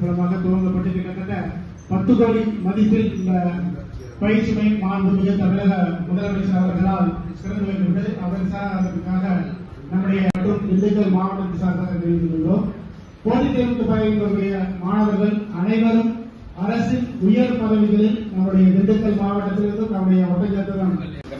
மூலமாக துவங்கப்பட்டு கிட்டத்தட்ட பத்து கோடி மதிப்பில் இந்த பயிற்சி மையம் மாண்புமிகு தமிழக முதலமைச்சர் அவர்களால் திறந்து வைக்கப்பட்டு அதன் அதற்காக நம்முடைய மற்றும் திண்டுக்கல் மாவட்டத்தை சார்பாக தெரிவித்துள்ளோம் போட்டித் தேர்வுக்கு பயிலுடைய மாணவர்கள் அனைவரும் அரசின் உயர் பதவிகளில் நம்முடைய திண்டுக்கல் மாவட்டத்திலிருந்து நம்முடைய ஒட்டஞ்சத்திரம் இருக்கக்கூடிய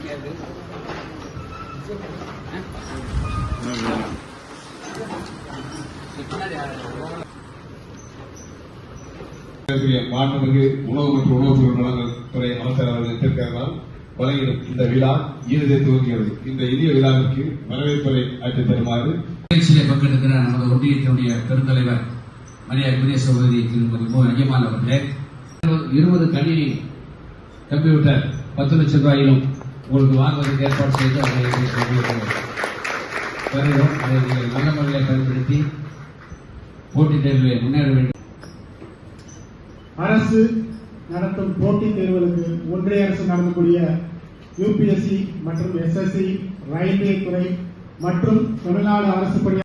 மாண்புமிகு உணவு மற்றும் உணவுப் பொருள் வழங்கல் துறை அமைச்சர் அவர்கள் இருக்கிறார் வழங்கிடும் இந்த விழா ஈரதை துவங்குகிறது. இந்த இனிய விழாவிற்கு வரவேற்புரை அழைத்து தருமாறு நிகழ்ச்சியிலே பங்கெடுக்கிற நமது ஒன்றியத்தினுடைய பெருந்தலைவர் மரியாதைக்குரிய சகோதரி திருமதி மோ நஜமான் அவர்களே. இருபது கணினி கம்ப்யூட்டர் பத்து லட்சம் ரூபாயிலும் உங்களுக்கு வாங்குவதற்கு ஏற்பாடு செய்து அதை வருகிறோம். அதை நீங்கள் நல்ல முறையில் பயன்படுத்தி போட்டித் தேர்வில் முன்னேற வேண்டும். அரசு நடத்தும் போட்டித் தேர்வுகளுக்கு ஒன்றிய அரசு நடத்தக்கூடிய யூபிஎஸ்சி மற்றும் எஸ்எஸ்சி ரயில்வே துறை மற்றும் தமிழ்நாடு அரசு பணி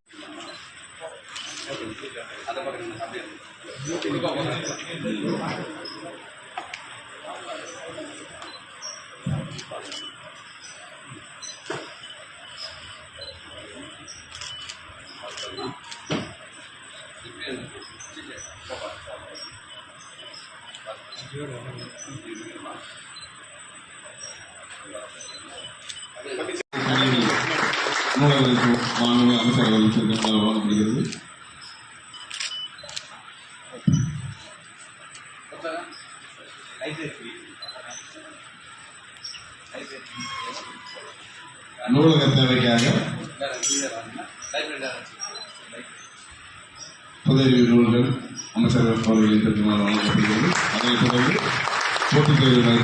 Thank you. மாண்புமிகு அமைச்சர் அவர்கள் வழங்கப்படுகிறது நூலக தேவைக்காக புதவி நூல்கள் ಅಮಚಾರ ಪೌರಗಳು ಅದೇ ಪದವಿ ಪೂರ್ತಿ ಪ್ರಯೋಜನ